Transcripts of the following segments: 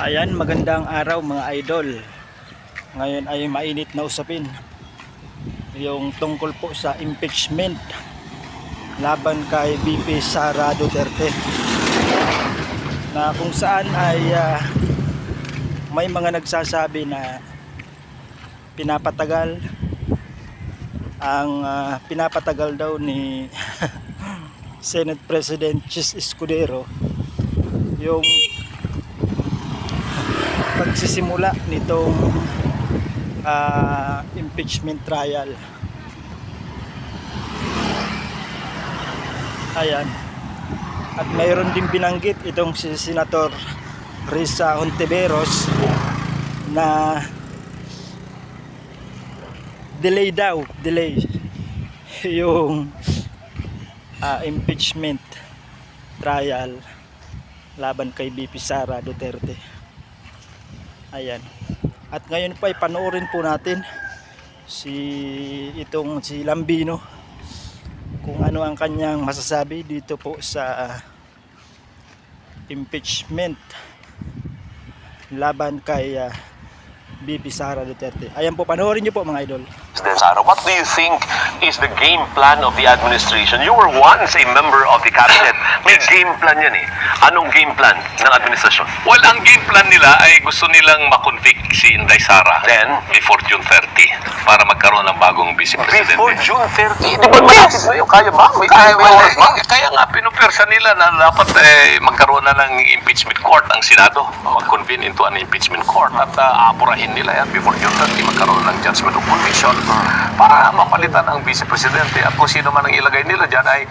Ayan, magandang araw mga idol. Ngayon ay mainit na usapin. Yung tungkol po sa impeachment laban kay BP Sara Duterte. Na kung saan ay ah, may mga nagsasabi na pinapatagal ang ah, pinapatagal daw ni Senate President Chis Escudero yung pagsisimula nitong ah, impeachment trial. Ayan. At mayroon din binanggit itong si Senator Risa Hontiveros na delay daw, delay yung ah, impeachment trial laban kay BP Sara Duterte. Ayan. At ngayon po ay panoorin po natin si itong si Lambino kung ano ang kanyang masasabi dito po sa impeachment laban kay ah, BP Sara Duterte. Ayan po, panoorin niyo po mga idol. Sara, what do you think is the game plan of the administration? You were once a member of the cabinet. May game plan yan eh. Anong game plan ng administrasyon? Well, ang game plan nila ay gusto nilang makonvict si Inday Sara Then? before June 30 para magkaroon ng bagong vice president. Before June 30? Di ba ba yun? Kaya ba? May kaya ba oras ba? Eh, Kaya nga, pinupersa nila na dapat eh, magkaroon na ng impeachment court ang Senado. Mag-convene into an impeachment court at uh, apurahin nila yan before June 30 magkaroon ng judgment of conviction para mapalitan ang vice presidente at kung sino man ang ilagay nila dyan ay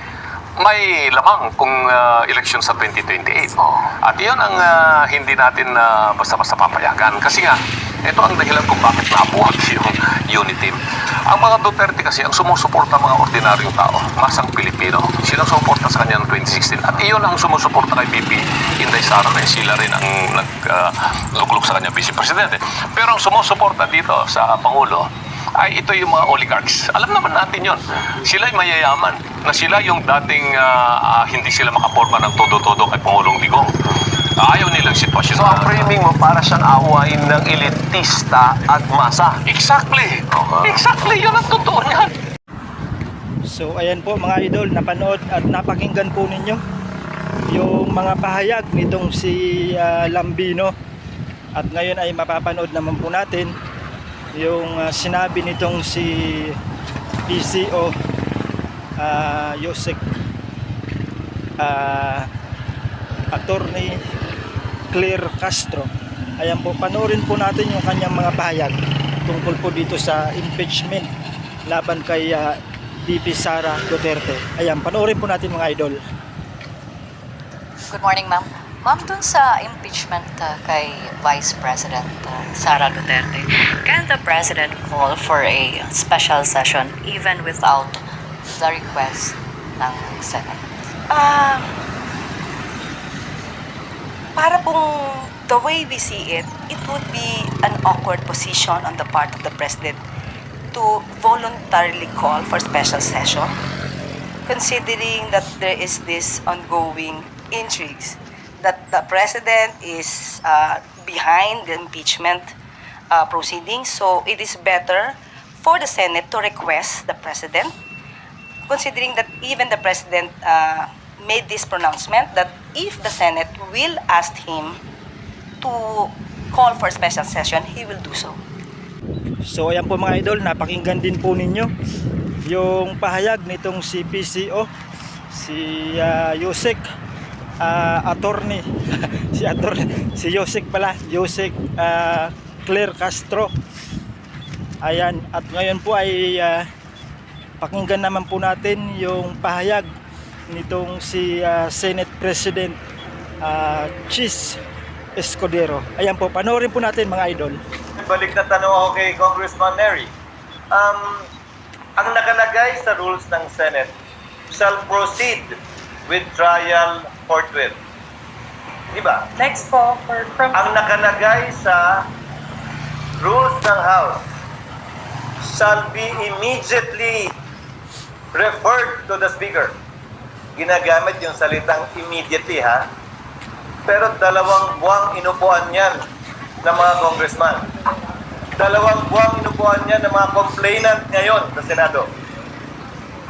may lamang kung uh, election sa 2028. At iyon ang uh, hindi natin uh, basta-basta papayagan. Kasi nga, ito ang dahilan kung bakit nabuhat yung unity. Ang mga Duterte kasi, ang sumusuporta mga ordinaryong tao, masang Pilipino. Sila sumuporta sa kanya noong 2016. At iyon ang sumusuporta kay BP Inday Sara na sila rin ang naglukluk sa kanya vice presidente. Pero ang sumusuporta dito sa Pangulo, ay ito yung mga oligarchs. Alam naman natin yon. Sila ay mayayaman na sila yung dating ah, ah, hindi sila makaporma ng todo-todo kay Pangulong Digong. Ayaw nilang sitwasyon. So, ang na- framing mo para siyang awain ng elitista at masa. Exactly. Okay. Exactly. Yun ang totoo niyan. So ayan po mga idol, napanood at napakinggan po ninyo yung mga pahayag nitong si ah, Lambino at ngayon ay mapapanood naman po natin yung ah, sinabi nitong si PCO uh, Yosek ah, Attorney Claire Castro ayan po, panoorin po natin yung kanyang mga pahayag tungkol po dito sa impeachment laban kay ah, DP Sara Duterte. Ayan, panoorin po natin mga idol. Good morning, ma'am. Ma'am, dun sa impeachment uh, kay Vice President uh, Sara Duterte, can the President call for a special session even without the request ng Senate? Um, para pong the way we see it, it would be an awkward position on the part of the President to voluntarily call for special session, considering that there is this ongoing intrigues that the President is uh, behind the impeachment uh, proceedings. So it is better for the Senate to request the President considering that even the president uh, made this pronouncement that if the Senate will ask him to call for a special session, he will do so. So ayan po mga idol, napakinggan din po ninyo yung pahayag nitong si PCO, si ah, Yosek ah, attorney, si attorney, si Yosek pala, Yosek ah, Claire Castro. Ayan, at ngayon po ay ah, pakinggan naman po natin yung pahayag nitong si ah, Senate President ah, Chis Escudero. Ayan po, panoorin po natin mga idol. Balik na tanong ako kay Congressman Neri. Um, ang nakalagay sa rules ng Senate shall proceed with trial forthwith. Di ba? Next po for from Ang nakalagay sa rules ng House shall be immediately referred to the Speaker. Ginagamit yung salitang immediately ha. Pero dalawang buwang inupuan yan ng mga congressman. Dalawang buwang inupuan yan ng mga complainant ngayon sa Senado.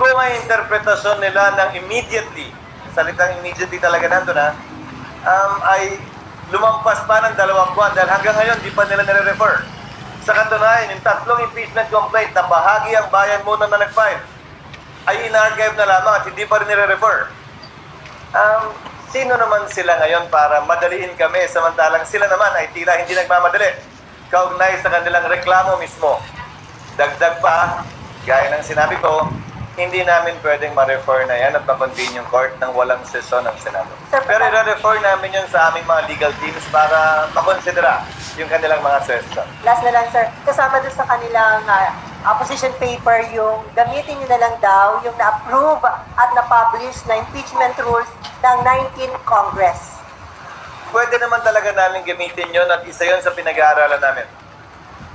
Kung ang interpretasyon nila ng immediately, salitang immediately talaga nandun ha, um, ay lumampas pa ng dalawang buwan dahil hanggang ngayon di pa nila nire-refer. Sa katunayan, yung tatlong impeachment complaint na bahagi ang bayan muna na nag-file ay in-archive na lamang at hindi pa rin nire-refer. Um, sino naman sila ngayon para madaliin kami samantalang sila naman ay tila hindi nagmamadali kaugnay sa kanilang reklamo mismo. Dagdag pa, gaya ng sinabi ko, hindi namin pwedeng ma-refer na yan at ma-convene yung court ng walang sesyon ng Senado. Pero i-refer namin yun sa aming mga legal teams para makonsidera yung kanilang mga session. Last na lang, sir. Kasama doon sa kanilang ah, opposition paper, yung gamitin nyo na lang daw yung na-approve at na-publish na impeachment rules ng 19 Congress. Pwede naman talaga namin gamitin yon at isa yon sa pinag-aaralan namin.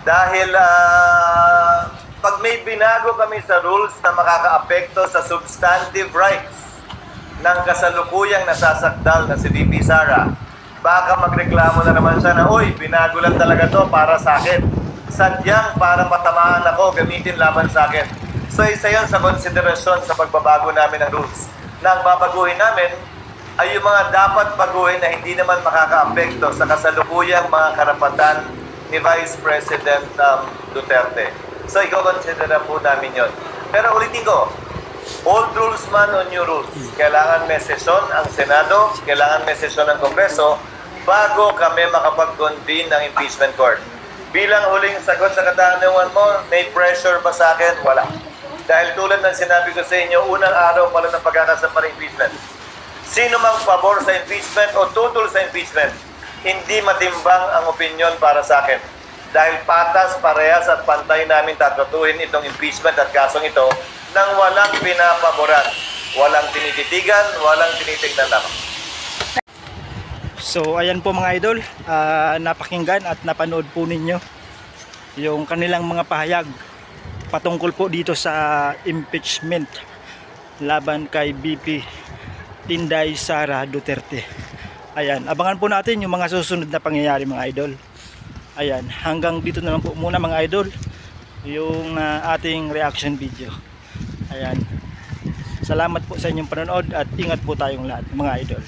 Dahil ah, pag may binago kami sa rules na makakaapekto sa substantive rights ng kasalukuyang nasasakdal na si VP Sara, baka magreklamo na naman siya na, Uy, binago lang talaga to para sa akin. Sadyang para patamaan ako, gamitin laban sa akin. So isa yon sa konsiderasyon sa pagbabago namin ng rules. Na ang babaguhin namin ay yung mga dapat baguhin na hindi naman makakaapekto sa kasalukuyang mga karapatan ni Vice President um, Duterte. So, i-consider na po namin yon. Pero ulitin ko, old rules man o new rules, kailangan may sesyon ang Senado, kailangan may sesyon ang Kongreso bago kami makapag-convene ng impeachment court. Bilang huling sagot sa katanungan mo, may pressure ba sa akin? Wala. Dahil tulad ng sinabi ko sa inyo, unang araw pala ng pagkakasampa ng impeachment, sino mang pabor sa impeachment o tutol sa impeachment, hindi matimbang ang opinion para sa akin. Dahil patas, parehas at pantay namin tatratuhin itong impeachment at kasong ito nang walang pinapaboran, walang tinititigan, walang tinitignan lamang. So ayan po mga idol, ah, napakinggan at napanood po ninyo yung kanilang mga pahayag patungkol po dito sa impeachment laban kay BP Inday Sara Duterte. Ayan, abangan po natin yung mga susunod na pangyayari mga idol. Ayan, hanggang dito na lang po muna mga idol yung ah, ating reaction video. Ayan. Salamat po sa inyong panonood at ingat po tayong lahat mga idol.